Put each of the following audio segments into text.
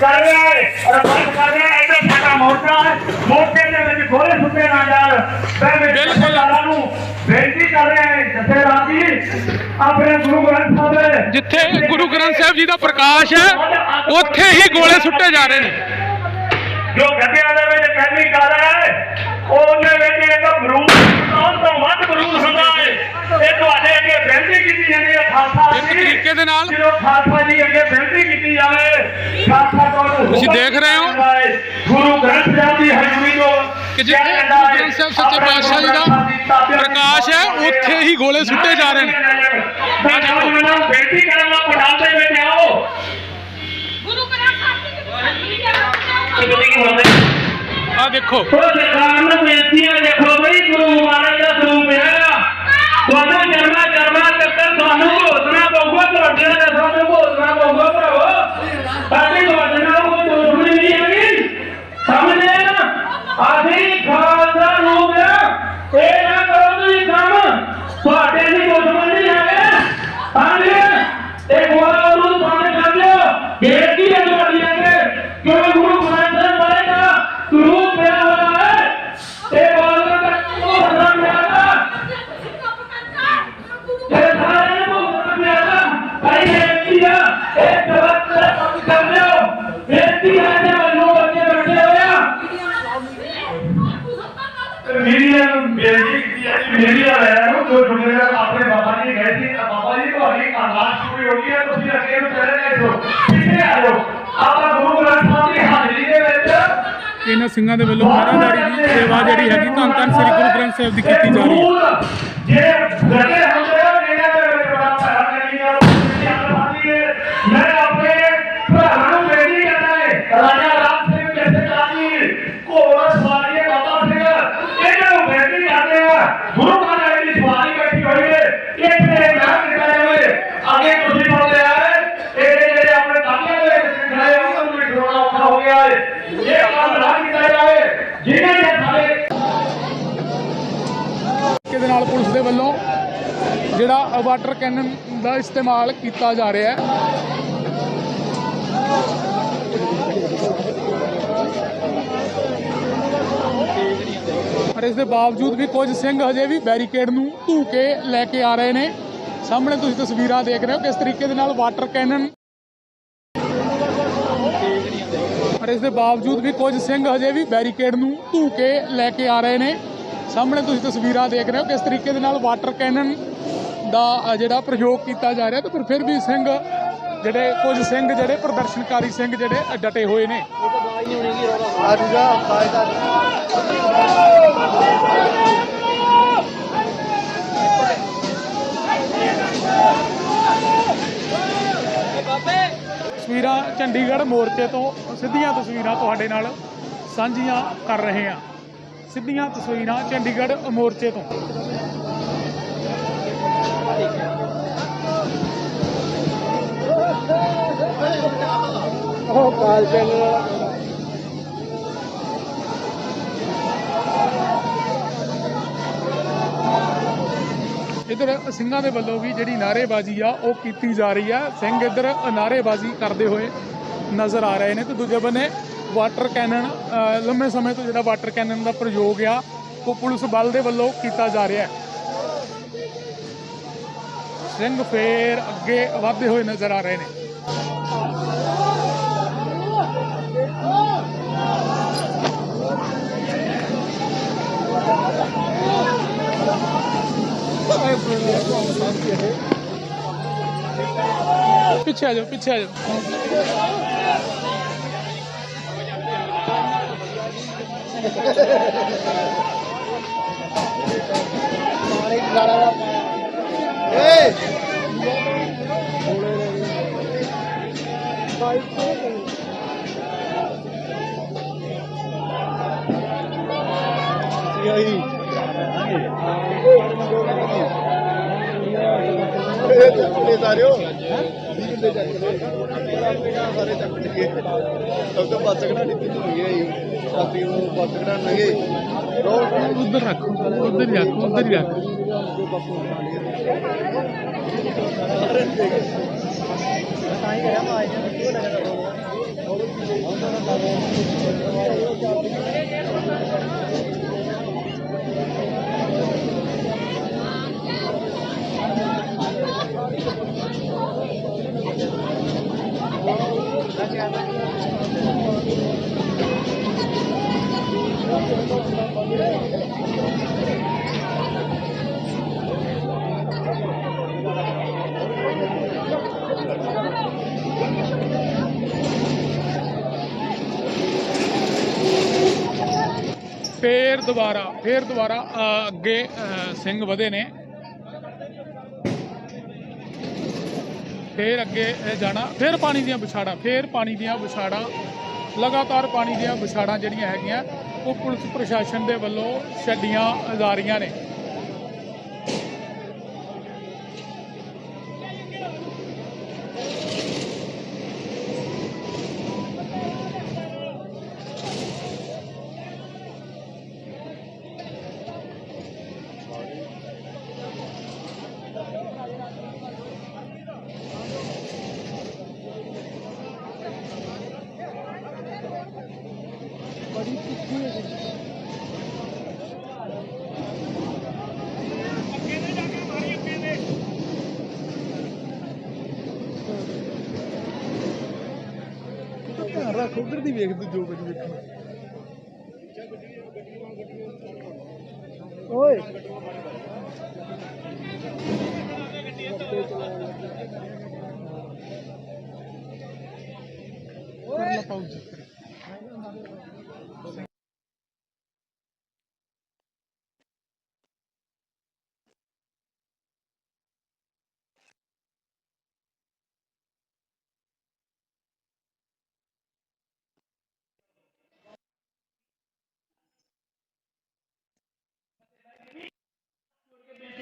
ਕਰ ਰਿਹਾ ਹੈ ਰਿਪੋਰਟ ਕਰ ਰਿਹਾ ਹੈ ਇੱਧਰ ਸਾਡਾ ਮੋਰਚਾ ਹੈ। ਮੋਰਚੇ ਦੇ ਵਿੱਚ ਗੋਲੇ ਸੁੱਟੇ ਨਾ ਜਾਣ। ਮੈਂ ਬਿਲਕੁਲ। ਜਥੇਦਾਰਾਂ ਨੂੰ ਬੇਨਤੀ ਕਰ ਰਿਹਾ ਹੈ ਜਥੇਦਾਰ ਜੀ ਆਪਣੇ ਗੁਰੂ ਗ੍ਰੰਥ ਸਾਹਿਬ ਜਿੱਥੇ ਗੁਰੂ ਗ੍ਰੰਥ ਸਾਹਿਬ ਜੀ ਦਾ ਪ੍ਰਕਾਸ਼ ਹੈ ਉੱਥੇ ਹੀ ਗੋਲੇ ਸੁੱਟੇ ਜਾ ਰਹੇ ਨੇ। ਜੋ ਗੱਡਿਆਂ ਦੇ ਵਿੱਚ ਪਹਿਲੀ ਗੱਲ ਹੈ ਉਹਦੇ ਵਿੱਚ ਇੱਕ ਬਰੂਦ ਸਭ ਤੋਂ ਵੱਧ ਬਰੂਦ ਹੁੰਦਾ ਹੈ ਇਹ ਤੁਹਾਡੇ ਅੱਗੇ ਬੇਨਤੀ ਕੀਤੀ ਜਾਂਦੀ ਹੈ ਖਾਲਸਾ ਇੱਕ ਤਰੀਕੇ ਦੇ ਨਾਲ। ਜਦੋਂ ਖਾਲਸਾ ਜੀ ਅੱਗੇ ਬੇਨਤੀ ਕੀਤੀ ਜਾਵੇ ਖਾਲਸਾ ਤੁਹਾਨੂੰ ਤੁਸੀਂ ਦੇਖ ਰਹੇ ਹੋ। ਜਾਂਦਾ। ਗੁਰੂ ਗ੍ਰੰਥ ਸਾਹਿਬ ਦੀ ਹਜ਼ੂਰੀ ਤੋਂ ਕਿ ਜਿੱਥੇ ਗੁਰੂ ਗ੍ਰੰਥ ਸਾਹਿਬ ਸੱਚੇ ਪਾਤਸ਼ਾਹ ਜੀ ਦਾ ਪ੍ਰਕਾਸ਼ ਹੈ ਉੱਥੇ ਹੀ ਗੋਲੇ ਸੁੱਟੇ ਜਾ ਰਹੇ ਨੇ। ਮੈਂ ਤੁਹਾਨੂੰ ਬੇਨਤੀ ਕਰਾਂਗਾ ਪਟਾਲ ਦੇ ਵਿੱਚ ਆਓ। ਗੁਰੂ ਗ੍ਰੰਥ ਸਾਹਿਬ ਜੀ ਦੀ ਆ ਦੇਖੋ। ਉਹ ਸਰਕਾਰ ਨੂੰ ਬੇਨਤੀ ਹੈ ਦੇਖੋ ਬਈ ਗੁਰੂ ਮਹਾਰਾਜ ਜੋ ਜੁੜੇਗਾ ਆਪਣੇ ਬਾਬਾ ਜੀ ਗਏ ਸੀ ਤਾਂ ਬਾਬਾ ਜੀ ਤੁਹਾਡੀ ਆਵਾਜ਼ ਪੂਰੀ ਹੋ ਗਈ ਹੈ ਤੁਸੀਂ ਅੱਗੇ ਨੂੰ ਚਲੇ ਗਏ ਹੋ। ਕਿੱਥੇ ਆ ਜਾਓ? ਆਪਾਂ ਗੁਰੂ ਗ੍ਰੰਥ ਸਾਹਿਬ ਦੀ ਹਾਜ਼ਰੀ ਦੇ ਵਿੱਚ ਇਹਨਾਂ ਸਿੰਘਾਂ ਦੇ ਵੱਲੋਂ ਮਹਾਰਾਜਾਰੀ ਦੀ ਸੇਵਾ ਜਿਹੜੀ ਹੈਗੀ ਧੰਨ ਧੰਨ ਸ੍ਰੀ ਗੁਰੂ ਗ੍ਰੰਥ ਸਾਹਿਬ ਦੀ ਕੀਤੀ ਜਾ ਰਹੀ ਹੈ। ਜੇ ਗੱਡੇ ਹੁੰਦੇ ਨਾਲ ਪੁਲਿਸ ਦੇ ਵੱਲੋਂ ਜਿਹੜਾ ਵਾਟਰ ਕੈਨਨ ਦਾ ਇਸਤੇਮਾਲ ਕੀਤਾ ਜਾ ਰਿਹਾ ਹੈ। ਪਰ ਇਸ ਦੇ ਬਾਵਜੂਦ ਵੀ ਕੁਝ ਸਿੰਘ ਹਜੇ ਵੀ ਬੈਰੀਕੇਡ ਨੂੰ ਧੂ ਕੇ ਲੈ ਕੇ ਆ ਰਹੇ ਨੇ। ਸਾਹਮਣੇ ਤੁਸੀਂ ਤਸਵੀਰਾਂ ਦੇਖ ਰਹੇ ਹੋ ਕਿਸ ਤਰੀਕੇ ਦੇ ਨਾਲ ਵਾਟਰ ਕੈਨਨ ਪਰ ਇਸ ਦੇ ਬਾਵਜੂਦ ਵੀ ਕੁਝ ਸਿੰਘ ਹਜੇ ਵੀ ਬੈਰੀਕੇਡ ਨੂੰ ਧੂ ਕੇ ਲੈ ਕੇ ਆ ਰਹੇ ਨੇ। ਸਾਹਮਣੇ ਤੁਸੀਂ ਤਸਵੀਰਾਂ ਦੇਖ ਰਹੇ ਹੋ ਕਿਸ ਤਰੀਕੇ ਦੇ ਨਾਲ ਵਾਟਰ ਕੈਨਨ ਦਾ ਜਿਹੜਾ ਪ੍ਰਯੋਗ ਕੀਤਾ ਜਾ ਰਿਹਾ ਤੇ ਪਰ ਫਿਰ ਵੀ ਸਿੰਘ ਜਿਹੜੇ, ਕੁਝ ਸਿੰਘ ਜਿਹੜੇ ਪ੍ਰਦਰਸ਼ਨਕਾਰੀ ਸਿੰਘ ਜਿਹੜੇ ਡਟੇ ਹੋਏ ਨੇ। ਤਸਵੀਰਾਂ ਚੰਡੀਗੜ੍ਹ ਮੋਰਚੇ ਤੋਂ ਸਿੱਧੀਆਂ ਤਸਵੀਰਾਂ ਤੁਹਾਡੇ ਨਾਲ ਸਾਂਝੀਆਂ ਕਰ ਰਹੇ ਹਾਂ। ਸਿੱਧੀਆਂ ਤਸਵੀਰਾਂ ਚੰਡੀਗੜ੍ਹ ਮੋਰਚੇ ਤੋਂ। ਇਧਰ ਸਿੰਘਾਂ ਦੇ ਵੱਲੋਂ ਵੀ ਜਿਹੜੀ ਨਾਅਰੇਬਾਜ਼ੀ ਆ ਉਹ ਕੀਤੀ ਜਾ ਰਹੀ ਆ। ਸਿੰਘ ਇਧਰ ਨਾਅਰੇਬਾਜ਼ੀ ਕਰਦੇ ਹੋਏ ਨਜ਼ਰ ਆ ਰਹੇ ਨੇ ਤੇ ਦੂਜੇ ਬੰਨੇ ਵਾਟਰ ਕੈਨਨ ਅ, ਲੰਮੇ ਸਮੇਂ ਤੋਂ ਜਿਹੜਾ ਵਾਟਰ ਕੈਨਨ ਦਾ ਪ੍ਰਯੋਗ ਆ ਉਹ ਪੁਲਿਸ ਬਲ ਦੇ ਵੱਲੋਂ ਕੀਤਾ ਜਾ ਰਿਹਾ ਹੈ। ਸਿੰਘ ਫੇਰ ਅੱਗੇ ਵਧਦੇ ਹੋਏ ਨਜ਼ਰ ਆ ਰਹੇ ਨੇ। ਪਿੱਛੇ ਆ ਜਾਓ ਪਿੱਛੇ ਆ ਜਾਓ। ਇਹ ਸਾਰਿਓ 20 ਕਿੱਲੇ ਚੱਕ ਲਏ ਸਾਰੇ ਚੱਕ ਲਏ ਸਭ ਤੋਂ ਬੱਸ ਕਢਾ ਦਿੱਤੀ ਹੋਈ ਹੈ ਜੀ ਸਾਥੀ ਨੂੰ ਬੱਸ ਕਢਾ ਲਗੇ ਰੋਡ ਉਧਰ ਰੱਖੋ ਉਧਰ ਹੀ ਰੱਖੋ ਉਧਰ ਫੇਰ ਦੁਬਾਰਾ ਫੇਰ ਦੁਬਾਰਾ ਅੱਗੇ ਸਿੰਘ ਵਧੇ ਨੇ। ਫੇਰ ਅੱਗੇ ਜਾਣਾ। ਫੇਰ ਪਾਣੀ ਦੀਆਂ ਵਿਛਾੜਾਂ, ਫੇਰ ਪਾਣੀ ਦੀਆਂ ਵਿਛਾੜਾਂ। ਲਗਾਤਾਰ ਪਾਣੀ ਦੀਆਂ ਵਿਛਾੜਾਂ ਜਿਹੜੀਆਂ ਹੈਗੀਆਂ, ਉਹ ਪੁਲਿਸ ਪ੍ਰਸ਼ਾਸਨ ਦੇ ਵੱਲੋਂ ਛੱਡੀਆਂ ਜਾ ਰਹੀਆਂ ਨੇ। ਧਿਆਨ ਰੱਖ ਉਧਰ ਦੀ ਵੇਖ ਤੂੰ ਜੋ ਕੁਝ ਵੇਖਣਾ ਓਏ। ਕਰਨਾ ਪਾਉ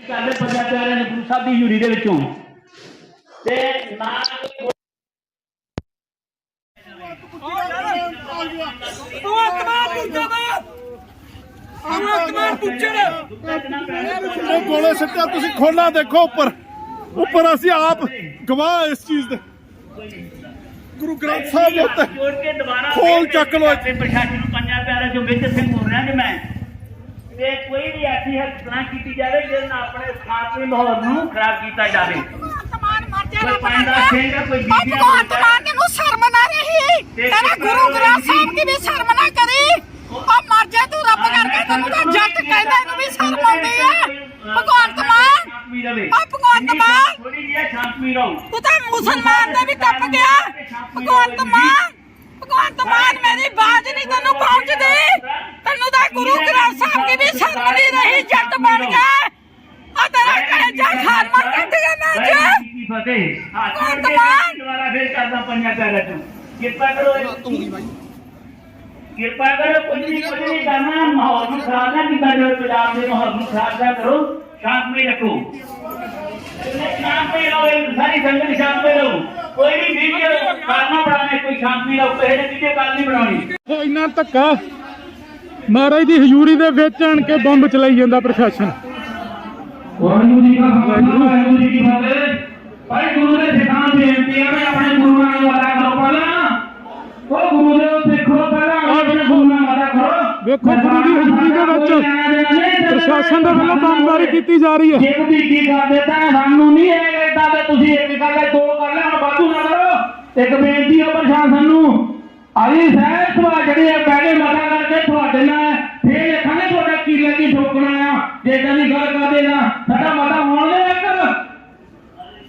ਕਰਦੇ ਪੰਜਾਂ ਪਿਆਰਿਆਂ ਨੇ ਗੁਰੂ ਸਾਹਿਬ ਦੀ ਹਜ਼ੂਰੀ ਦੇ ਵਿੱਚੋਂ। ਤੇ ਨਾ ਉਹ ਗੋਲੇ ਸੱਟਿਆ ਤੁਸੀਂ ਖੋਲਾ ਦੇਖੋ ਉੱਪਰ। ਉੱਪਰ ਅਸੀਂ ਆਪ ਗਵਾਹ ਇਸ ਚੀਜ਼ ਦੇ। ਗੁਰੂ ਗ੍ਰੰਥ ਸਾਹਿਬ ਉੱਤੇ ਖੋਲ ਚੱਕ ਲਓ। ਤੇ ਪ੍ਰਸ਼ਾਸਨ ਨੂੰ ਪੰਜਾਂ ਪਿਆਰਿਆਂ ਚੋਂ ਵਿੱਚ ਸਿੰਘ ਬੋਲ ਰਿਹਾ ਜੀ ਮੈਂ। ਤੇ ਕੋਈ ਵੀ ਐਸੀ ਹਰਕਤਾਂ ਕੀਤੀ ਜਾਵੇ ਜਿਹਦੇ ਨਾਲ ਆਪਣੇ ਸਾਥੀ ਮਾਹੌਲ ਨੂੰ ਖਰਾਬ ਕੀਤਾ ਜਾਵੇ। ਜਾ ਕੋਈ ਦਸ ਸਿੰਘ ਕੋਈ ਬੀਬੀਆਂ ਕੋਈ ਤਮਾਨ ਨੂੰ ਸ਼ਰਮ ਨਾ ਰਹੀ। ਤੇਰਾ ਗੁਰੂ ਗ੍ਰੰਥ ਜੀ- ਸਾਹਿਬ ਦੀ ਵੀ ਸ਼ਰਮ ਨਾ ਕਰੀ। ਉਹ ਮਰ ਜਾ ਤੂੰ ਰੱਬ ਕਰਕੇ ਤੈਨੂੰ ਤਾਂ ਜੱਟ ਕਹਿੰਦਾ ਇਹਨੂੰ ਵੀ ਸ਼ਰਮ ਆਉਂਦੀ ਹੈ ਭਗਵੰਤ ਮਾਨ ਆ ਭਗਵੰਤ ਮਾਨ ਥੋੜੀ ਜਿਹੀ ਸ਼ਾਂਤਮਈ ਰਹੋ। ਤੂੰ ਤਾਂ ਮੁਸਲਮਾਨ ਦੇ ਵੀ ਟੱਪ ਗਿਆ। ਭਗਵੰਤ ਮਾਨ ਭਗਵੰਤ ਮਾਨ, ਮੇਰੀ ਬਾਤ ਨਹੀਂ ਤੈਨੂੰ ਪਹੁੰਚਦੀ। ਤੈਨੂੰ ਤਾਂ ਗੁਰੂ ਗ੍ਰੰਥ ਸਾਹਿਬ ਦੀ ਵੀ ਸ਼ਰਮ ਨਹੀਂ ਰਹੀ, ਜੱਟ ਬਣ ਗਿਆ ਆ ਤੇਰਾ ਕਲੇਜਾ ਖਾਨ ਮਰ ਕੱਢਿਆ ਨਾ ਜੇ ਕੀ ਫਤਿਹ ਹੱਥ ਦੁਬਾਰਾ ਫੇਰ ਕਰਦਾ ਪੰਜਾਂ ਪਿਆਰਿਆਂ ਚੋਂ ਕਿਰਪਾ ਕਰੋ ਕਿਰਪਾ ਕਰੋ, ਕੁਝ ਨਹੀਂ ਕੁਝ ਨਹੀਂ ਕਰਨਾ। ਮਾਹੌਲ ਨੂੰ ਖਰਾਬ ਨਾ ਕੀਤਾ ਜਾਵੇ, ਪੰਜਾਬ ਦੇ ਮਾਹੌਲ ਨੂੰ ਖਰਾਬ ਨਾ ਕਰੋ। ਸ਼ਾਂਤਮਈ ਰੱਖੋ। ਸ਼ਾਂਤਮਈ ਰਹੋ ਸਾਰੀ ਸੰਗਤ ਸ਼ਾਂਤਮਈ ਰਹੋ। ਕੋਈ ਵੀ ਵੀਡੀਓ ਕਰਨਾ ਬਣਾਉਣਾ ਕੋਈ ਸ਼ਾਂਤਮਈ ਰਹੋ ਕਿਸੇ ਨੇ ਵੀਡੀਓ ਕਾਲ ਨਹੀਂ ਬਣਾਉਣੀ। ਇੰਨਾ ਧੱਕਾ। ਮਹਾਰਾਜ ਦੀ ਹਜ਼ੂਰੀ ਦੇ ਵਿੱਚ ਆਣ ਕੇ ਬੰਬ ਚਲਾਈ ਜਾਂਦਾ ਪ੍ਰਸ਼ਾਸਨ। ਵਾਹਿਗੁਰੂ ਜੀ ਕਾ ਖਾਲਸਾ ਵਾਹਿਗੁਰੂ ਜੀ ਕੀ ਫਤਿਹ। ਭਾਈ ਗੁਰੂ ਦੇ ਦੀ ਬੇਨਤੀ ਹੈ ਵੀ ਆਪਣੇ ਗੁਰੂ ਨਾਲ ਵਾਦਾ ਕਰੋ ਪਹਿਲਾਂ। ਉਹ ਗੁਰੂ ਦੇ ਸਿੱਖੋ ਪਹਿਲਾਂ ਆਪਣੇ ਗੁਰੂ ਨਾਲ ਵਾਦਾ ਕਰੋ। ਵੇਖੋ ਗੁਰੂ ਦੀ ਹਜ਼ੂਰੀ ਦੇ ਵਿੱਚ ਪ੍ਰਸ਼ਾਸਨ ਦੇ ਵੱਲੋਂ ਬੰਬਾਰੀ ਕੀਤੀ ਜਾ ਰਹੀ ਹੈ। ਜੇ ਤੁਸੀਂ ਕੀ ਕਰਦੇ ਤਾਂ ਸਾਨੂੰ ਨਹੀਂ ਇਹ ਏਦਾਂ ਦੇ ਤੁਸੀਂ ਇੱਕ ਗੱਲ ਦੋ ਕਰ ਵਾਧੂ ਨਾ ਕਰੋ ਇੱਕ ਬੇਨਤੀ ਹੈ ਪ੍ਰਸ਼ਾਸਨ ਨੂੰ। ਅਲੀ ਸਾਹਿਬ, ਤੁਹਾਡੇ ਜਿਹੜੇ ਆ ਪਹਿਲੇ ਮਤਾ ਕਰਕੇ ਤੁਹਾਡੇ ਨਾਲ ਫੇਰ ਦੇਖਾਂਗੇ ਤੁਹਾਡਾ ਕੀ ਲੱਗੀ ਠੋਕਣਾ ਆ। ਜੇ ਇਦਾਂ ਦੀ ਗੱਲ ਕਰਦੇ ਨਾ ਸਾਡਾ ਮਤਾ ਹੋਣ ਦੇ ਇੱਕ।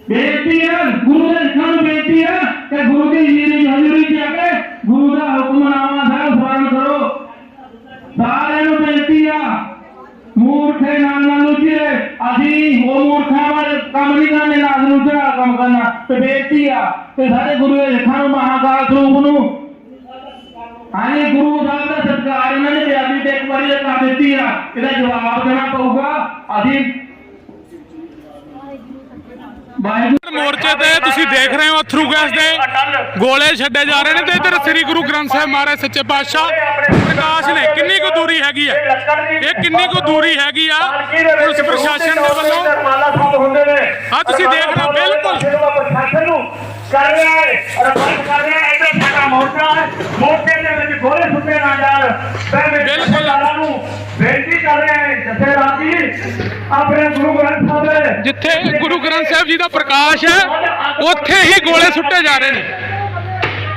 ਬੇਨਤੀ ਆ, ਗੁਰੂ ਦੇ ਸਿੱਖਾਂ ਬੇਨਤੀ ਆ ਕਿ ਗੁਰੂ ਦੀ ਜੀ ਦੀ ਹਜ਼ੂਰੀ ਚ ਆ ਕੇ ਗੁਰੂ ਦਾ ਹੁਕਮਨਾਮਾ ਸਾਹਿਬ ਸਵਰਨ ਕਰੋ ਸਾਰਿਆਂ ਨੂੰ ਬੇਨਤੀ ਆ ਮੂਰਖੇ ਨਾਲ ਨਾ ਲੁੱਟੇ ਅਸੀਂ ਉਹ ਮੂਰਖਾਂ ਵਾਲੇ ਕੰਮ ਨਹੀਂ ਕਰਨੇ ਨਾਲ ਲੁੱਟਣਾ ਕੰਮ ਕਰਨਾ ਤੇ ਬੇਨਤੀ ਆ ਤੇ ਸਾਰੇ ਗੁਰੂ ਦੇ ਸਿੱਖਾਂ ਨੂੰ, ਮਹਾਕਾਲ ਸਰੂਪ ਨੂੰ। ਆਏ ਗੁਰੂ ਸਾਹਿਬ ਦਾ ਸਤਿਕਾਰ ਇਹਨਾਂ ਨੇ ਪੰਜਾਬੀ ਤੇ ਇੱਕ ਵਾਰੀ ਇਹ ਕਰ ਦਿੱਤੀ ਆ। ਇਹਦਾ ਜਵਾਬ ਦੇਣਾ ਪਊਗਾ। ਅਸੀਂ ਮੋਰਚੇ ਤੇ ਤੁਸੀਂ ਦੇਖ ਰਹੇ ਹੋ ਅਥਰੂ ਗੈਸ ਦੇ ਗੋਲੇ ਛੱਡੇ ਜਾ ਰਹੇ ਨੇ ਤੇ ਇਧਰ ਸ੍ਰੀ ਗੁਰੂ ਗ੍ਰੰਥ ਸਾਹਿਬ ਮਹਾਰਾਜ ਸੱਚੇ ਪਾਤਸ਼ਾਹ ਪ੍ਰਕਾਸ਼ ਨੇ ਕਿੰਨੀ ਕੁ ਦੂਰੀ ਹੈਗੀ ਆ ਇਹ ਕਿੰਨੀ ਕੁ ਦੂਰੀ ਹੈਗੀ ਆ ਪੁਲਿਸ ਪ੍ਰਸ਼ਾਸਨ ਦੇ ਵੱਲੋਂ ਆਹ ਤੁਸੀਂ ਦੇਖ ਰਹੇ ਹੋ, ਬਿਲਕੁਲ। ਪ੍ਰਸ਼ਾਸਨ ਨੂੰ ਕਰ ਰਿਹਾ ਹੈ ਅਰਪਣ ਕਰ ਰਿਹਾ ਹੈ ਇਹਦਾ ਸਾਡਾ ਮੋਰਚਾ ਹੈ ਸੁੱਟੇ ਨਾ ਜਾਣ ਮੈਂ ਬਿਲਕੁਲ। ਨੂੰ ਬੇਨਤੀ ਕਰ ਰਿਹਾ ਹਾਂ ਜਥੇਦਾਰ ਜੀ ਆਪਣੇ ਗੁਰੂ ਗ੍ਰੰਥ ਸਾਹਿਬ ਦੇ ਜਿੱਥੇ ਗੁਰੂ ਗ੍ਰੰਥ ਸਾਹਿਬ ਜੀ ਦਾ ਪ੍ਰਕਾਸ਼ ਹੈ ਉੱਥੇ ਹੀ ਗੋਲੇ ਸੁੱਟੇ ਜਾ ਰਹੇ ਨੇ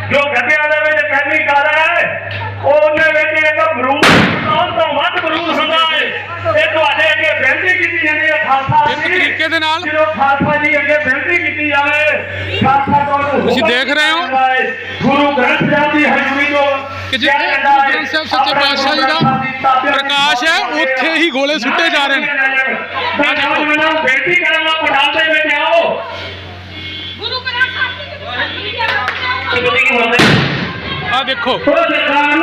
ਜੋ ਗੱਡਿਆਂ ਦੇ ਵਿੱਚ ਕੈਮੀਕਲ ਹੈ ਉਹਦੇ ਵਿੱਚ ਇੱਕ ਬਰੂਦ ਸਭ ਤੋਂ ਵੱਧ ਬਰੂਦ ਹੁੰਦਾ ਹੈ ਇਹ ਤੁਹਾਡੇ ਅੱਗੇ ਬੇਨਤੀ ਕੀਤੀ ਜਾਂਦੀ ਹੈ ਖਾਲਸਾ ਇੱਕ ਜੀ ਤਰੀਕੇ ਦੇ ਨਾਲ ਜਦੋਂ ਖਾਲਸਾ ਜੀ ਅੱਗੇ ਬੇਨਤੀ ਕੀਤੀ ਜਾਵੇ ਖਾਲਸਾ ਤੁਹਾਨੂੰ ਤੁਸੀਂ ਦੇਖ ਰਹੇ ਹੋ ਗੁਰੂ ਗ੍ਰੰਥ ਸਾਹਿਬ ਦੀ ਹਜ਼ੂਰੀ ਤੋਂ ਕਿ ਜਿੱਥੇ ਗੁਰੂ ਗ੍ਰੰਥ ਸਾਹਿਬ ਸੱਚੇ ਪਾਤਸ਼ਾਹ ਜੀ ਦਾ ਪ੍ਰਕਾਸ਼ ਹੈ ਉੱਥੇ ਹੀ ਗੋਲੇ ਸੁੱਟੇ ਜਾ ਰਹੇ ਨੇ ਮੈਂ ਤੁਹਾਨੂੰ ਬੇਨਤੀ ਕਰਾਂਗਾ ਆ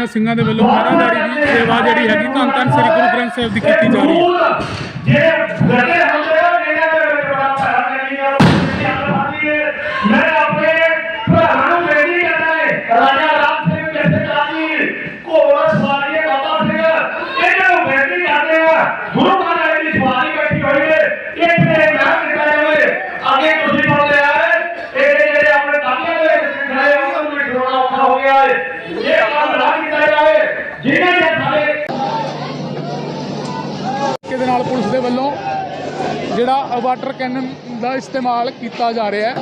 ਇਹਨਾਂ ਸਿੰਘਾਂ ਦੇ ਵੱਲੋਂ ਮਹਾਰਾਜਾੜੀ ਦੀ ਸੇਵਾ ਜਿਹੜੀ ਹੈਗੀ ਧੰਨ ਧੰਨ ਸ੍ਰੀ ਗੁਰੂ ਗ੍ਰੰਥ ਸਾਹਿਬ ਦੀ ਕੀਤੀ ਜਾ ਰਹੀ ਹੈ। ਜੇ ਲੱਗੇ ਹੁੰਦੇ ਆ ਇਹਨਾਂ ਦੇ ਵਿੱਚ ਬੜਾ ਭਰਾ ਨਹੀਂ ਆ ਮੈਂ ਆਪਣੇ ਭਰਾਵਾਂ ਨੂੰ ਬੇਨਤੀ ਕਰਦਾ ਹੈ ਰਾਜਾ ਰਾਮ ਸਿੰਘ ਜੱਥੇ ਕਾਜੀ ਘੋੜਾ ਸਵਾਰੀਏ ਬਾਬਾ ਸਿੰਘ ਇਹਨਾਂ ਨੂੰ ਬੇਨਤੀ ਕਰਦੇ ਆ ਗੁਰੂ ਮਹਾਰਾਜ ਦੀ ਸਵਾਰੀ ਬੈਠੀ ਹੋਈ ਹੈ ਇੱਥੇ ਨਾ ਨਿਕਲ ਜਾਵੇ ਅੱਗੇ ਤੁਸੀਂ ਬੋਲਦੇ ਆ ਇਹ ਜਿਹੜੇ ਆਪਣੇ ਕਾਮਿਆਂ ਦੇ ਵਿੱਚ ਖੜੇ ਆ ਉਹਨਾਂ ਨੂੰ ਡਰਾਉਣਾ ਔਖਾ ਹੋ ਗਿਆ ਹੈ ਇਹ ਕੰਮ ਜਿਹਨੇ ਜੇ ਸਾਡੇ ਤਰੀਕੇ ਨਾਲ ਪੁਲਿਸ ਦੇ ਵੱਲੋਂ ਜਿਹੜਾ ਵਾਟਰ ਕੈਨਨ ਦਾ ਇਸਤੇਮਾਲ ਕੀਤਾ ਜਾ ਰਿਹਾ ਹੈ।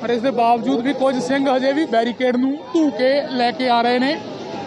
ਪਰ ਇਸ ਦੇ ਬਾਵਜੂਦ ਵੀ ਕੁਝ ਸਿੰਘ ਹਜੇ ਵੀ ਬੈਰੀਕੇਡ ਨੂੰ ਧੂ ਕੇ ਲੈ ਕੇ ਆ ਰਹੇ ਨੇ।